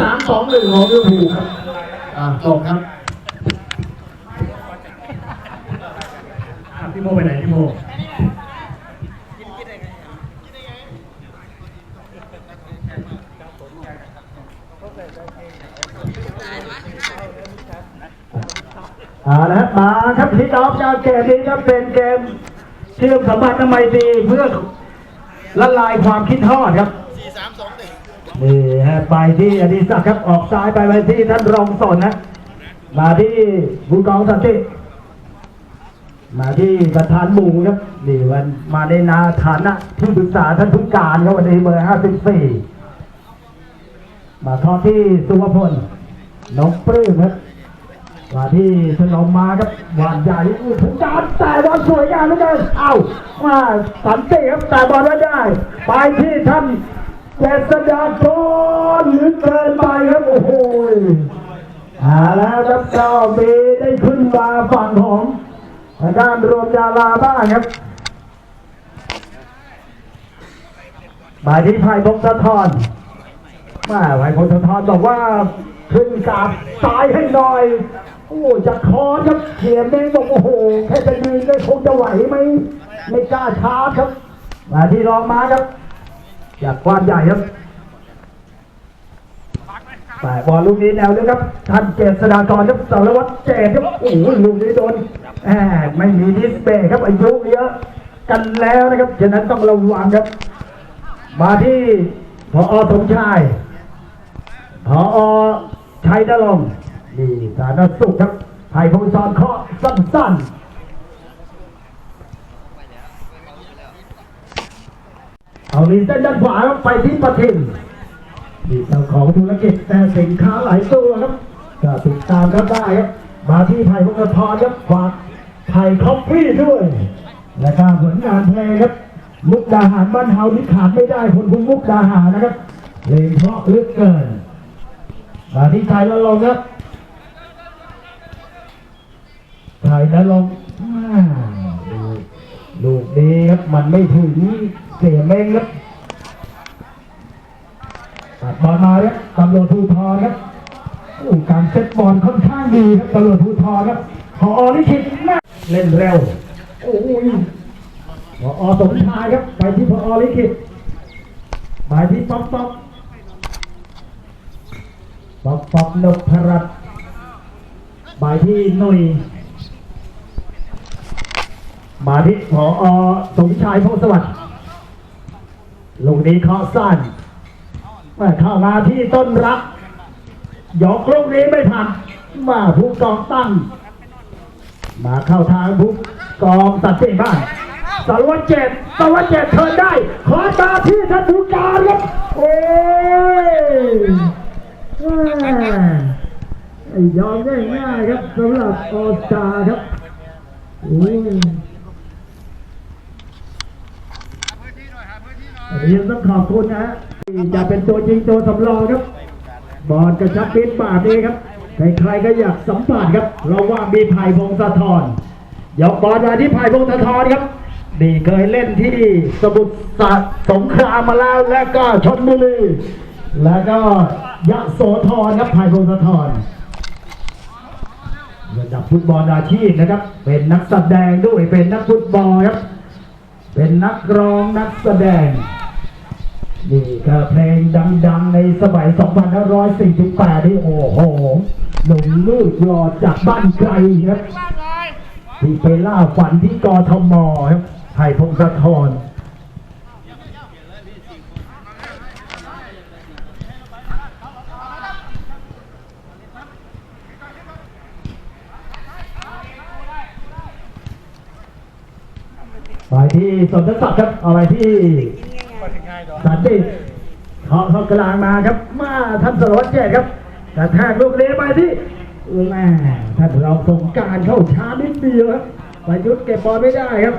สามสองหนึ่งของลิเวอร์พูลครับอ่าส่งครับพี่โมไปไหนพี่โมเอาละครับมาครับพี่น้องจากเกมนี้ครับเป็นเกมเชื่อมสัมพันธ์ทำไมตรีเพื่อละลายความคิดทอดครับ นี่ฮะไปที่อดิศักดิ์ครับออกซ้ายไปไปที่ท่านรองสนนะมาที่ผู้กองสันติมาที่ประธานหมู่ครับนี่วันมาในนาฐานะที่ปรึกษาท่านผู้การครับวันนี้เบอร์ห้าสิบสี่มาทอดที่สุวพลน้องปลื้มครับว่าที่ถนอมมาครับวานใหญ่อู้ถึงจานแต่บอลสวยงามเหลือเกินเอ้ามาสันติครับแต่บอลไม่ได้ ไปที่ท่าน เจษฎาพรหรือเกินไปครับโอ้โหเอาแล้วครับก็มีได้ขึ้นมาฝั่งของทางด้านรวมดาราบ้างครับบายที่ไผ่พงศธรมาไผ่พงศธรบอกว่าขึ้นกราบซ้ายให้หน่อย โอ้จะคอครับเขียนเองบอกโอ้โห แค่จะยืนได้คงจะไหวไหม ไม่กล้าช้าครับมาที่รองมาครับ จากความใหญ่ครับแต่บอลลูกนี้แนวเลยครับท่านเจษฎากรครับสารวัตรเจษครับโอ้โหลูกนี้โดนแหมไม่มีดิสเบรครับอายุเยอะกันแล้วนะครับฉะนั้นต้องระวังครับ มาที่พออสมชายพออชัยนรงค์นี่สารสุขครับไผ่พงศรเคาะสั้นๆ เอาลีเส้นด้านขวาครับไปที่ปะทินนี่เจ้าของธุรกิจแต่สินค้าหลายตัวครับก็ติดตามครับได้ครับมาที่ไผ่พงศธรครับฝากไผ่คอฟฟี่ด้วย และก็ผลงานเพลงครับมุกดาหารบ้านเฮาที่ขาดไม่ได้คนคุ้มมุกดาหารนะครับเพลงเพราะลือเกินมาที่ไทยแล้วลงครับไทยแล้วลงอ่าดูลูกดีครับมันไม่ถึง เสียเมงครับตัดบอลมาครับตำรวจภูธรครับโอ้การเซตบอลค่อนข้างดีครับตำรวจภูธรครับพอลิขิตแม่เล่นเร็วโอ้ยพอสมชายครับ ไปที่พอลิขิตไปที่ป๊อกป๊อกป๊อกป๊อกนพรัตน์บาที่หนุ่ยมาที่ผออสมชายพงศสวัสดิ์ ลูกนี้เคาะสั้นม่เข้ามาที่ต้นรักยกลูกนี้ไม่ทันมาผู้กองตั้ง มาเข้าทางผู้กองตัดสินบ้างสารวัตรเจ็ดสารวัตรเจ็ดเทินได้ ขอตาที่ท่านผู้การครับโอ้ยยอมได้ง่ายครับสำหรับออสตาครับโอ้ยอันนี้ ยังต้องขอบคุณนะฮะที่จะเป็นตัวจริงตัวสำรองครับ บอลกระชับปิดบาทนี้ครับ ใครๆก็อยากสัมผัสครับ เราว่ามีไผ่พงศธรยกบอลมาที่ไผ่พงศธรครับนี่เคยเล่นที่สมุทรสงครามมาแล้วและก็ชนบุรีแล้วก็ยะโสธรครับไผ่พงศธรระดับฟุตบอลอาชีพนะครับ เป็นนักแสดงด้วยเป็นนักฟุตบอลครับ เป็นนักร้องนักแสดง นี่ก็เพลงดังๆในสมัย 2548ที่โอ้โหหนุ่มลูกหล่อจากบ้านไกลครับที่ไปล่าฝันที่กทมครับไผ่พงศธรไปที่สมทศักดิ์ครับเอาไปที่ สันติเคาะเข้ากลางมาครับ มาท่านสารวัตรเจตครับกระแทกลูกเลี้ไปที่แม่ท่านเราสงการเข้าช้านิดเดียวครับไปยุทธเก็บบอลไม่ได้ครับ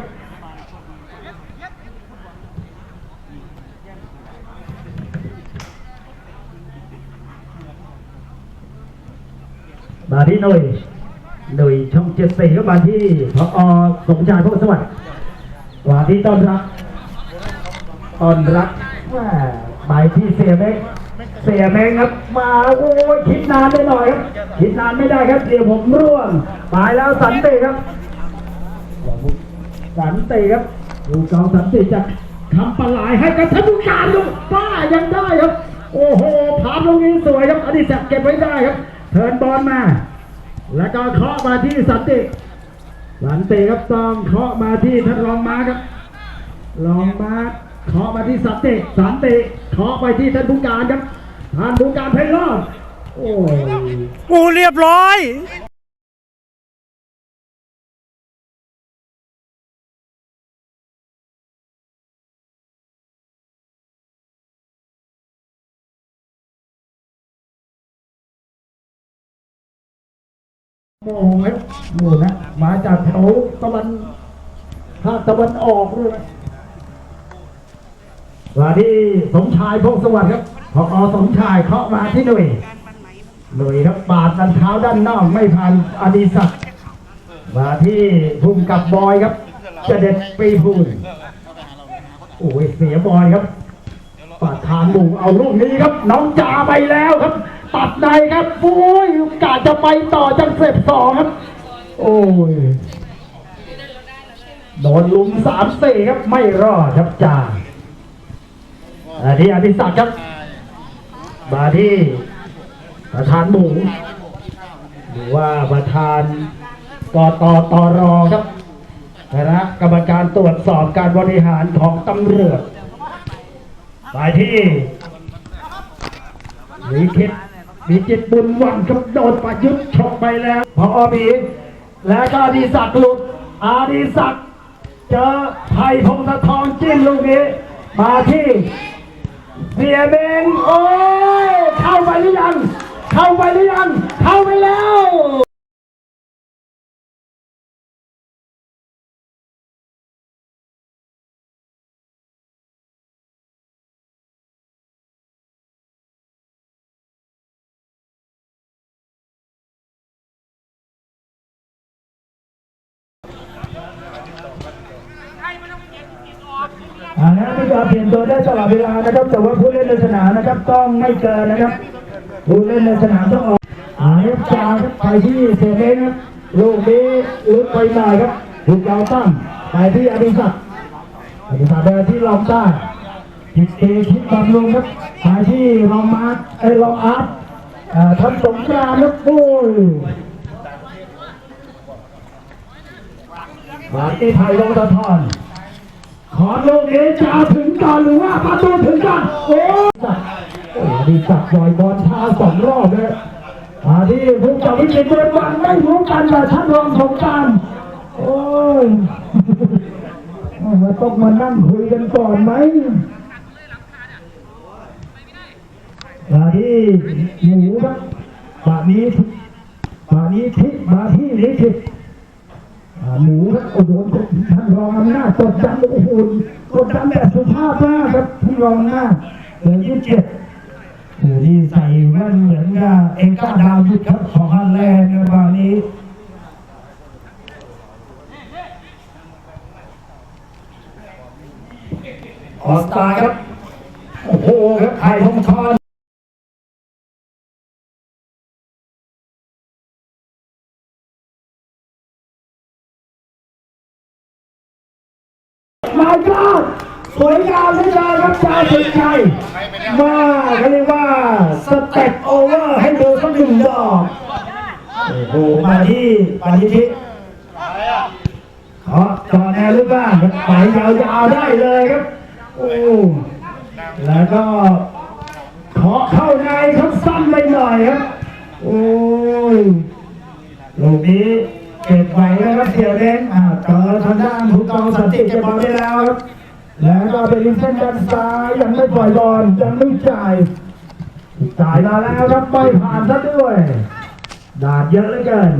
มาที่หน่วยหน่วยช่องเจ็ดสี่ก็มาที่พอสมชายพวกสวัสดิ์มาที่ต้อนรับ ต้อนรับว่าหมายที่เสียเม็กเสียแมงครับ มาโอ้ยคิดนานไปหน่อยครับ คิดนานไม่ได้ครับ เดี๋ยวผมร่วงตายแล้วสันติครับ สันติครับดูกองสันติจะทำปลาไหลให้กับท่านผู้การดูป้ายังได้ครับ โอ้โหผานตรงนี้สวยครับอดิศักเก็บไว้ได้ครับ เทิร์นบอลมา แล้วก็เคาะมาที่สันติสันติครับต้องเคาะมาที่ท่านรองมาครับ รองมา เคาะมาที่สันติสันติเคาะไปที่ท่านผู้การครับท่านผู้การไพโรจน์โอ้ยโอ้เรียบร้อยโอ้ยหมู่นะมาจากแถวตะวันภาคตะวันออกด้วยนะ ว่าที่สมชายพงศสวัสดิ์ครับพออสมชายเคาะมาที่หน่วยหน่วยครับปาดกันเท้าด้านนอกไม่ผ่านอดีศักดิ์มาที่ภูมิกับบอยครับเจเด็ดปีพูนโอ้ยเสียบอยครับปาดทางหมู่เอาลูกนี้ครับ น้องจ่าไปแล้วครับ ตัดในครับโอ้ยกาจะไปต่อจังเสร็จสองครับ โอ้ยโดนลุมสามสี่ครับไม่รอดครับจ่า อันนี้อดิศักดิ์ครับ มาที่ประธานหมูหรือว่าประธานกตตรครับคณะกรรมการตรวจสอบการบริหารของตำรวจไปที่วิคิดมีจิตบุญหวังกับโดนประยุทธ์ชกไปแล้วพออบีแล้วก็อดีศักดิ์หลุดอดีศักดิ์เจอไผ่พงศธรจิ้มลูกนี้มาที่ เสียเบงโอ้ยเข้าไปหรือยัง เข้าไปหรือยัง เข้าไปแล้ว นะผู้จะเปลี่ยนตัวได้ตลอดเวลานะครับ แต่ว่าผู้เล่นในสนามนะครับต้องไม่เกินนะครับ ผู้เล่นในสนามต้องออกอ่าครับจาครับไปที่เซเมนครับลูกนี้ลึกไปหน่อยครับถูกเราตั้งไปที่อดิศักดิ์อดิศักดิ์เดินที่ลองใต้ทิดเอทิดบำรุงครับไปที่รองมาร์คไอ้ยรองอาร์ตอ่าทำสงกรานต์ครับโอ้ยมาที่ไทยลงตะทอน อลูกนี้จะเอาถึงก่อนหรือว่าประตูถึงก่อนโอ้โอ้ดีสักลอยบอลเท้าสองรอบเลยมาที่ผู้จับวิจิตรเดินวันไม่รู้กันแต่ท่านรองสงการโอ้ยมาต้องมานั่งคุยกันก่อนไหมมาที่หมูครับมานี้มานี้ที่มาที่ลิขิตอ่า หมูครับโอ้โหท่านรองอำนากดดันโอ้โหกดดันแบบสุภาพมากครับท่านรองอำนาเบอร์ยี่สิบเจ็ดโอ้โหนี่ใส่แว่นเหมือนกับเอ็งก้าดาวยุทธครับของฮันแลนด์ในวันนี้ออสตาครับ โอ้โหครับไทยทองคอน สวยงามที่เลยครับชาวสุดชัยมาเขาเรียกว่าสเต็ปโอเวอร์ให้ดูสักหนึ่งดอกโอ้โหมาที่ปานิธิขอต่อแนวหรือเปล่าครับไปยาวๆได้เลยครับโอ้แล้วก็ขอเข้าในครับสั้นไปหน่อยครับโอ้ยลูกนี้เก็บไว้นะครับเสียเล้งอ่าเจอทางด้านผู้กองสันติเก็บบอลได้แล้วครับ แล้วก็เป็นลิเส้นด้านซ้ายยังไม่ปล่อยบอลยังไม่จ่ายจ่ายมาแล้วครับไม่ผ่านซะด้วยดาดเยอะเหลือเกิน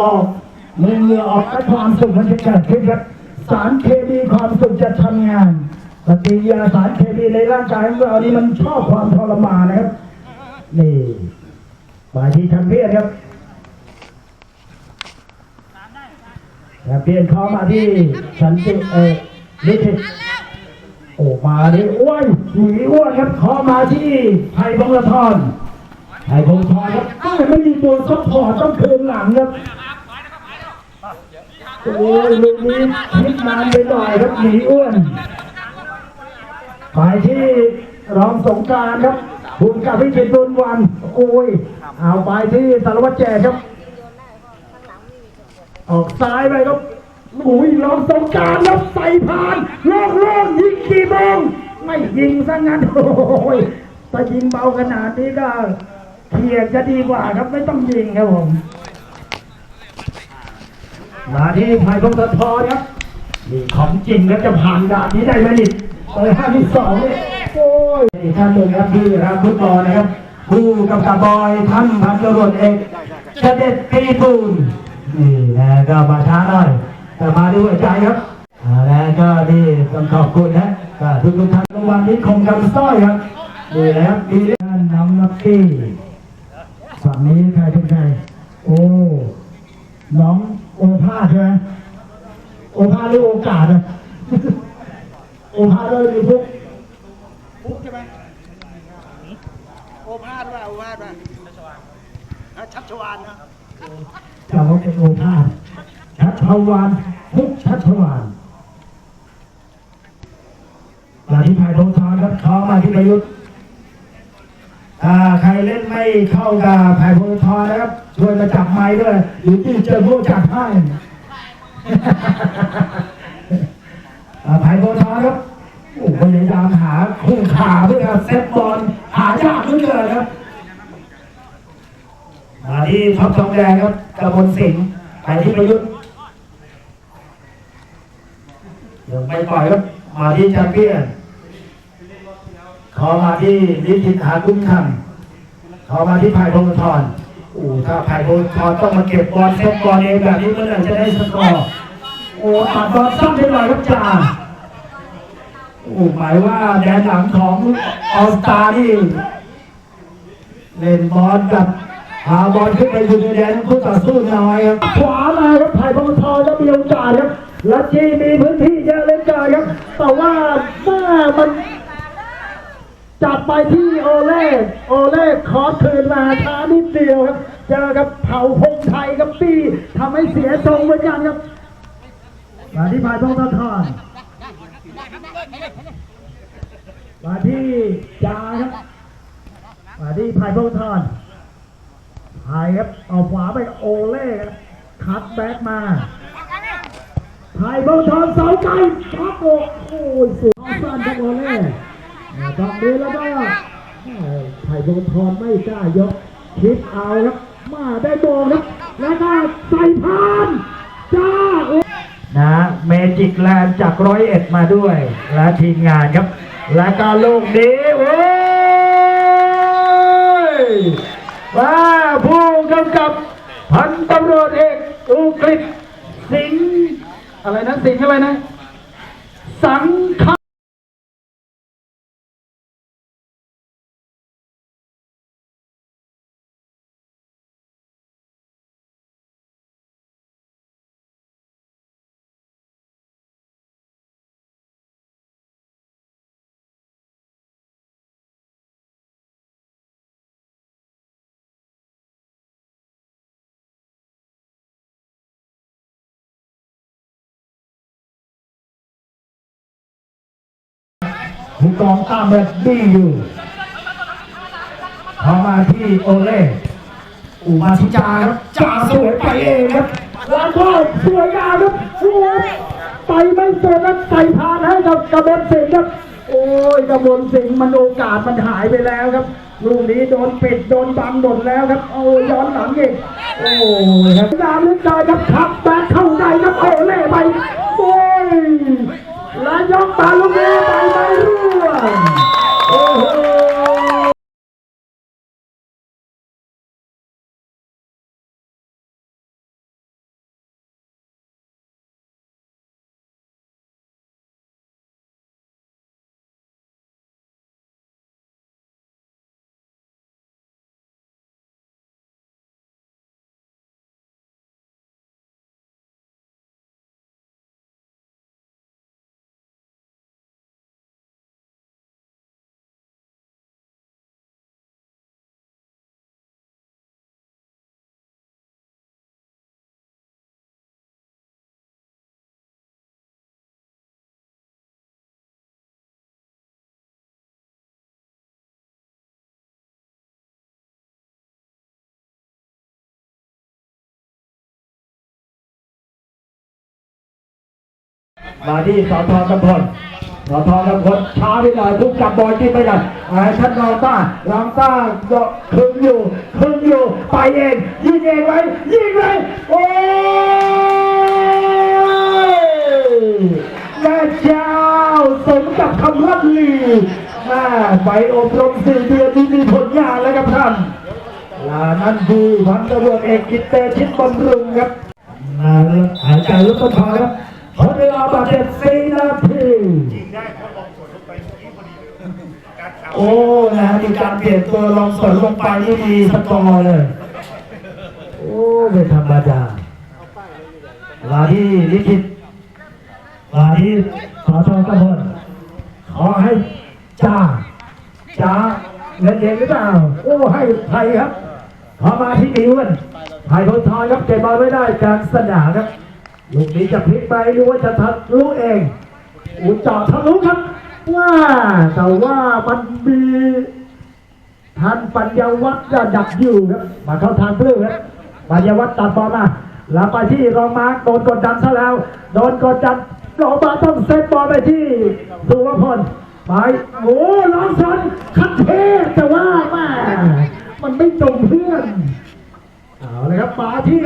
ออกเมื่อเงือออกและความสุขมันจะเกิดขึ้นครับสารเคมีความสุขจะทำงานปฏิกยาสารเคมีในร่างกายของเรานี่มันชอบความทรมานนะครับ นี่มาที่ทางเพศครับแต่เปลี่ยนเข้ามาที่สันติเออ ลิขิตโอ้มาดิอ้วนหนีอ้วนครับขอมาที่ไทยพงศธรไทยพงศธรครับไม่มีตัวซัพพอร์ตต้องคืนหลังครับโอ้ยลูกนี้คิดนานไปหน่อยครับหนีอ้วนไปที่รองสงการครับคุณกับพิจิตรบุญวันโอ้ยเอาไปที่สารวัตรแจกครับ ออกซ้ายไปครับ โอ้ยลองสงการแล้วใส่ผ่านโล่งโล่งยิงกี่โมงไม่ยิงซะงั้นโอ้ยถ้ายิงเบาขนาดนี้ก็เขียดจะดีกว่าครับไม่ต้องยิงครับผมมาที่ไผ่พงศธรครับนี่ของจริงแล้วจะผ่านด่านนี้ได้ไหมนี่เออห้าที่สองเนี่ยโอ้ยนี่ท่านหนึ่งครับที่รักฟุตบอลนะครับผู้กำกับบอยท่านพันตำรวจเอกเสด็จปีตูนนี่นะก็มาช้าหน่อย แต่มาด้วยหัวใจครับอ่าแล้วก็นี่ต้องขอบคุณนะก็ทุกทุกๆท่านรางวัลนี้คงคำสร้อยครับนี่แหละครับดีท่านน้องนักกี้ฝั่งนี้ใครเป็นใครโอ้น้องโอภาสใช่ไหมโอภาสหรือโอกาสอะโอภาสเลยหรือพวกพุกใช่ไหมโอภาสว่าโอภาสว่าอะชัชวานนะจำว่าเป็นโอภาส ชัชวานพุกชัชวานหลังที่ถ่ายโทรทานครับเขามาที่ประยุทธ์ใครเล่นไม่เข้ากับไผ่โพธิ์ทอนนะครับช่วยมาจับไม้ด้วยหรือที่เจอพวกจับให้อ่าไผ่โพธิ์ทอนครับโอ้พยายามหาคู่ขาเพื่อเซตบอลหายากเหลือเกินครับมาที่ท็อปทองแดงครับกระบนสิงห์ไปที่ประยุทธ์ยัง ไม่ปล่อยครับมาที่แชมเปี้ยนขอมาที่นิติหาคุ้มคำขอมาที่ไผ่พงศธรโอ้ถ้าไผ่พงศธรต้องมาเก็บบอลเซตบอลเองแบบนี้เมื่อไหร่จะได้สกอร์โอ้ตัดบอลสั้นไปหน่อยครับจ่าโอ้หมายว่าแดนหลังของออสตานี่เล่นบอลกับหาบอลขึ้นไปอยู่ในแดนคู่ต่อสู้น้อยครับขวามาครับไผ่พงศธรแล้วมีโอกาสครับ ละจีมีพื้นที่เยอะเหลยกันครับ แต่ว่าแม่มันจับไปที่โอเล่โอเล่คอคืนมาช้านิดเดียวครับเจอกับเผ่าพงไทยกับปี้ทำให้เสียทรงเหมือนกันครับมาที่พายพงศธรมาที่จาครับมาที่พายพงศธรพายครับเอาขวาไปโอเล่ครับคัดแบ็กมา พายพงศธรเสาไกลพักอกโอ้ยสุดสั้นครับโอเล่ตอนนี้แล้วก็ไผ่พงศธรไม่กล้ายกคิดเอาครับมาได้โบงครับแล้วก็ใส่พานจ้านะเมจิกแลนด์จากร้อยเอ็ดมาด้วย และทีมงานครับ และก็ลูกนี้โอ้ยว่าผู้กำกับ พันตำรวจเอกอุกฤษสิงห์ อะไรนะสิ่งอะไรนะ สังฆ ผู้กองตามแบบดีอยู่พอมาที่โอเล่อูมาที่จาครับจาสวยไปเองครับแล้วก็สวยงามครับโอ้ยไปไม่เสร็จแล้วใส่พานให้กับกระเบนสิงห์ครับ โอ้ยกระบนสิงห์มันโอกาสมันหายไปแล้วครับลูกนี้โดนปิดโดนบังหมดแล้วครับ โอ้ยย้อนหลังอีกโอ้ยครับยามลึกได้ครับขับแบกเข้าใจครับโอเล่ไปโอ้ย และยกตาลูกนี้ไปไม่ร่วงโอ้โห มาที่สอทอกำพลสอทอกำพลช้าไปหน่อยทุกจับบอลที่ไม่ได้ไอ้ท่านรองต้ารองต้าก็คึงอยู่คึงอยู่ไปเองยิงเองไว้ยิงเลยโอ้ยแม่เจ้าสมกับคำล่ำลือแม่ไปอบรมสี่เดือนที่มีผลงานแล้วครับท่านลานั่นคือพันตำรวจเอกกิตเตชิตบำรุงครับมาแล้วหายใจลุกขึ้นมาครับ ทดเวลาบาดเจ็บสี่นาทีโอ้นะมีการเปลี่ยนตัวลงสวนลงไปนี่มีสกอร์เลย โอ้ไม่ธรรมดาลาที่ลิขิตลาที่สอทอกระพลขอให้จ้าจ้าเงินเดือนหรือเปล่าโอ้ให้ไทยครับขอมาที่อิวกันไทยพลทอยครับเก็บบอลไม่ได้กลางสนามครับ ลูกนี้จะพลิกไปหรือว่าจะทัดลูกเองอูเจาะทะลุครับว่าแต่ว่ามันมีทันปัญญาวัฒน์จะดักอยู่ครับมาเข้าทางเปลื้มครับปัญญาวัฒน์ตัดบอลมาแล้วไปที่รองมาร์คโดนกดดันซะแล้วโดนกดดันรองมาต้องเซตบอลไปที่สุวพลไปโอ้ล้องสันคัดเทพแต่ว่าแม่มันไม่ตรงเพื่อนเอาเลยครับมาที่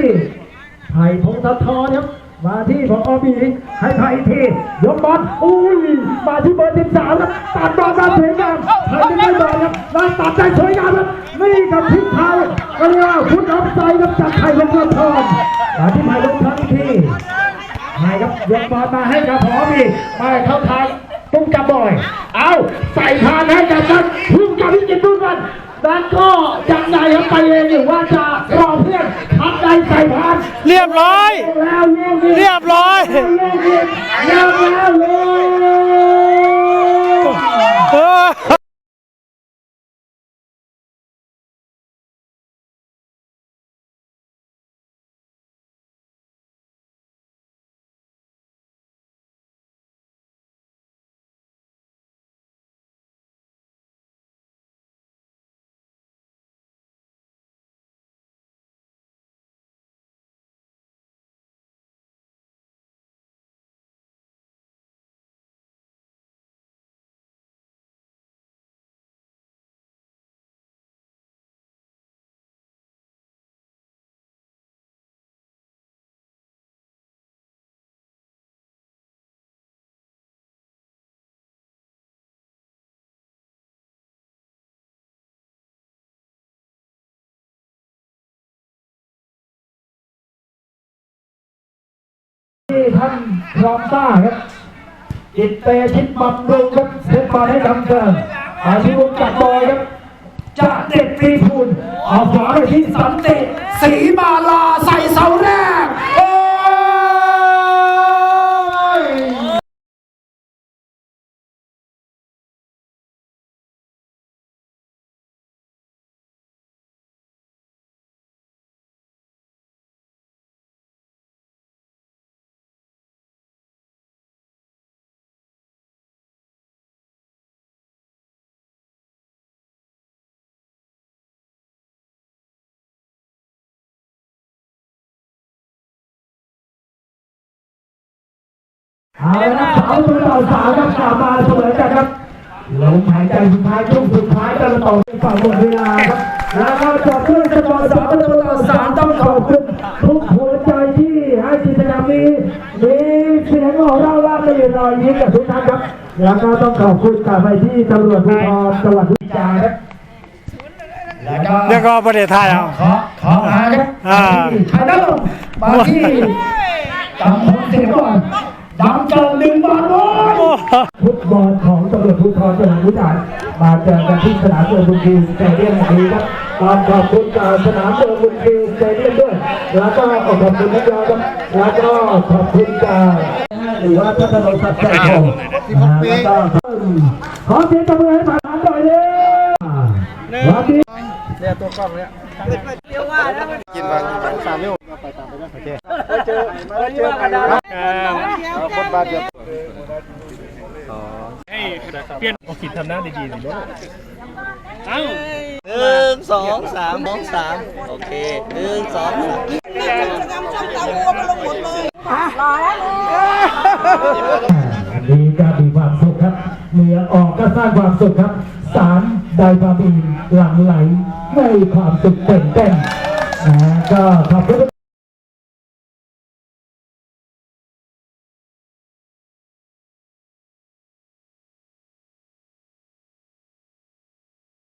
ไผ่พงศธรครับ มาที่พอบีให้ไผ่อีกทียกบอลอุ้ยมาที่เบอร์สิบสามครับตัดบอลมาสวยงามไผ่ไม่ได้บอลครับมาตัดใจสวยงามครับนี่กับทิศทางก็เรียกว่าฟุตออฟไซด์ครับจากไผ่พงศธรมาที่ไผ่พงศธรอีกทีไผ่ครับยกบอลมาให้กับพอบีไปเข้าทางตุ้มกับบอย เอาใส่พานให้กับนั้นพุ่งกับพิจิตรพุ่งกัน นั้นก็ยังไงครับไปเองหรือว่าจะรอเพื่อนทับใจใส่พานเรียบร้อย แล้วลูกนี้เรียบร้อยลูกนี้ยังแล้วเลย ที่ท่านรอมต้าครับจิตเตชิดบำรุงครับเซตบอลให้ดำเกินอาชีพจัดบอยครับจะเด็ดตีพูนเอาขวาไปที่สันติสีมาลาใส่เสาแรก เอาละครับสาวตัวต่อสาวครับกลับมาเสมอกันครับลมหายใจสุดท้ายช่วงสุดท้ายจะต่อในฝั่งหมดเวลาครับแล้วก็จบด้วยสกอร์สามประตูต่อสามต้องขอบคุณทุกหัวใจที่ให้กิจกรรมนี้มีเสียงของเราล่าไม่รอยยิ้มกับทุกท่านครับ แล้วก็ต้องขอบคุณกลับไปที่ตำรวจภูธรจังหวัดพิจิตรครับแล้วก็เดี๋ยวก็ประเทศไทยเอาขอขอมาครับอ่าใครนั่งมาที่จำพลเสียก่อน ดำเกินหนึ่งบาทโอ้ยโอ้ฟุตบอลของตำรวจภูธรจังหวัดพิจิตรมาเจอกันที่สนามเดิมบุญทีสเตเดียมแห่งนี้ครับตอนขอบคุณกับสนามเดิมบุญทีสเตเดียมด้วย แล้วก็ขอบคุณนักยาครับแล้วก็ขอบคุณกับหรือว่าท่านตำรวจสัตว์ใจคงนะแล้วก็ขอเสียงตบมือให้ผ่านหน่อยเลยวันนี้เนี่ยตัวกล้องเนี่ย ว่าแล้วกินบางสามนิ้วไปตามไปโอเคเจอเจอกันแล้วคนบาดเจ็บให้เปลี่ยนโอคิดทำหน้าดีๆสิลูยเอ้าหนึ่งสองสามสองสามโอเคหนึ่งสองสามดีก็ดีความสุขครับ เหนือออกก็สร้างความสุขครับ สารไดความอิ่หลังไหล มีความสุขเต้นเต้นนะก็ขอบคุณ